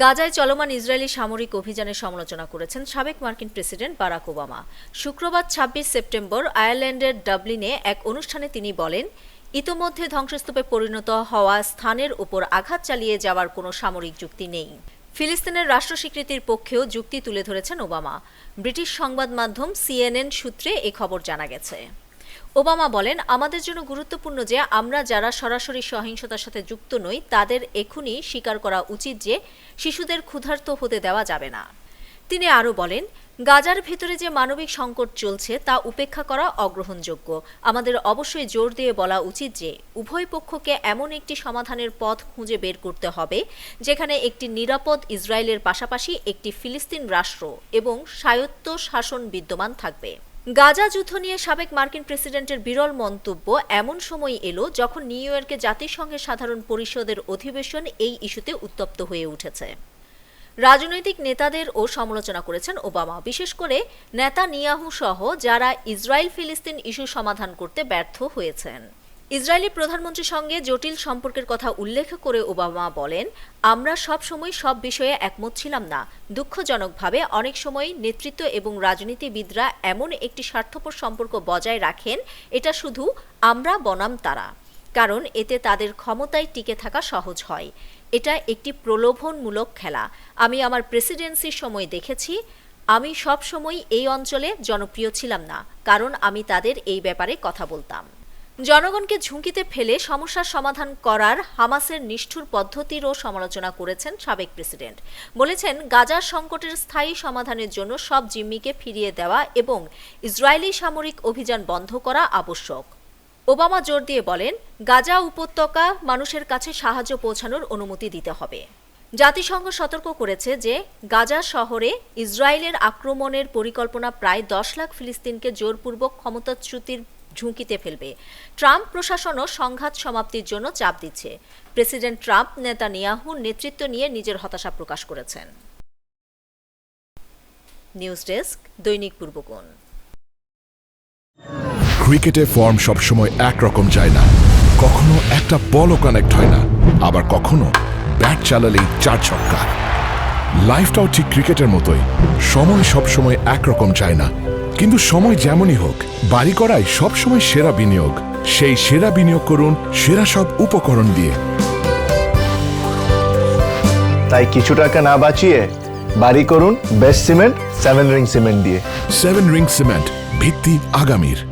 গাজায় চলমান ইসরায়েলি সামরিক অভিযানের সমালোচনা করেছেন সাবেক মার্কিন প্রেসিডেন্ট বারাক ওবামা। শুক্রবার ২৬ সেপ্টেম্বর আয়ারল্যান্ডের ডাবলিনে এক অনুষ্ঠানে তিনি বলেন, ইতোমধ্যে ধ্বংসস্তূপে পরিণত হওয়া স্থানের উপর আঘাত চালিয়ে যাওয়ার কোনো সামরিক যুক্তি নেই। ফিলিস্তিনের রাষ্ট্র স্বীকৃতির পক্ষেও যুক্তি তুলে ধরেছেন ওবামা। ব্রিটিশ সংবাদ মাধ্যম সিএনএন সূত্রে এ খবর জানা গেছে। ওবামা বলেন, আমাদের জন্য গুরুত্বপূর্ণ যে আমরা যারা সরাসরি সহিংসতার সাথে যুক্ত নই, তাদের এখনই স্বীকার করা উচিত যে শিশুদের ক্ষুধার্ত হতে দেওয়া যাবে না। তিনি আরও বলেন, গাজার ভেতরে যে মানবিক সংকট চলছে, তা উপেক্ষা করা অগ্রহণযোগ্য। আমাদের অবশ্যই জোর দিয়ে বলা উচিত যে উভয় পক্ষকে এমন একটি সমাধানের পথ খুঁজে বের করতে হবে, যেখানে একটি নিরাপদ ইসরায়েলের পাশাপাশি একটি ফিলিস্তিন রাষ্ট্র এবং স্বায়ত্ত শাসন বিদ্যমান থাকবে। গাজা যুদ্ধ নিয়ে সাবেক মার্কিন প্রেসিডেন্টের বিরল মন্তব্য এমন সময় এলো যখন নিউ ইয়র্কে জাতিসংঘের সাধারণ পরিষদের অধিবেশন এই ইস্যুতে উত্তপ্ত হয়ে উঠেছে। রাজনৈতিক নেতাদের ও সমালোচনা করেছেন ওবামা। বিশেষ করে নেতা নিয়াহু সহ যারা ইসরায়েল ফিলিস্তিন ইস্যু সমাধান করতে ব্যর্থ হয়েছেন। ইসরায়েলি প্রধানমন্ত্রীর সঙ্গে জটিল সম্পর্কের কথা উল্লেখ করে ওবামা বলেন, আমরা সব সময় সব বিষয়ে একমত ছিলাম না। দুঃখজনকভাবে অনেক সময় নেতৃত্ব এবং রাজনীতিবিদরা এমন একটি স্বার্থপর সম্পর্ক বজায় রাখেন, এটা শুধু আমরা বনাম তারা। কারণ এতে তাদের ক্ষমতায় টিকে থাকা সহজ হয়। এটা একটি প্রলোভনমূলক খেলা। আমি আমার প্রেসিডেন্সির সময় দেখেছি, আমি সব সময় এই অঞ্চলে জনপ্রিয় ছিলাম না, কারণ আমি তাদের এই ব্যাপারে কথা বলতাম। জনগণকে ঝুঁকিতে ফেলে সমস্যার সমাধান করার হামাসের নিষ্ঠুর পদ্ধতিরও সমালোচনা করেছেন সাবেক প্রেসিডেন্ট। বলেছেন, গাজার সংকটের স্থায়ী সমাধানের জন্য সব জিম্মিকে ফিরিয়ে দেওয়া এবং ইসরায়েলি সামরিক অভিযান বন্ধ করা আবশ্যক। ওবামা জোর দিয়ে বলেন, গাজা উপত্যকা মানুষের কাছে সাহায্য পৌঁছানোর অনুমতি দিতে হবে। জাতিসংঘ সতর্ক করেছে যে, গাজা শহরে ইসরায়েলের আক্রমণের পরিকল্পনা প্রায় দশ লাখ ফিলিস্তিনকে জোরপূর্বক ক্ষমতাচ্যুতির ঝুঁকিতে ফেলবে। ট্রাম্প প্রশাসনও সংঘাত সমাপ্তির জন্য চাপ দিচ্ছে। প্রেসিডেন্ট ট্রাম্প নেতানিয়াহুর নেতৃত্ব নিয়ে নিজের হতাশা প্রকাশ করেছেন। নিউজ ডেস্ক, দৈনিক পূর্বকোণ। ক্রিকেটে ফর্ম সবসময় একরকম যায় না। কখনো একটা বলও কানেক্ট হয় না। আবার কখনো ব্যাট চালালেই চার ছক্কা। লাইফটাও ঠিক ক্রিকেটের মতোই। সময় সবসময় একরকম যায় না। কিন্তু সময় যেমনই হোক বাড়ি করাই সবসময় সেরা বিনিয়োগ। সেই সেরা বিনিয়োগ করুন সেরা সব উপকরণ দিয়ে। তাই কিছু টাকা না বাঁচিয়ে বাড়ি করুন best cement seven ring cement দিয়ে। সেভেন রিং সিমেন্ট ভিত্তি আগামীর।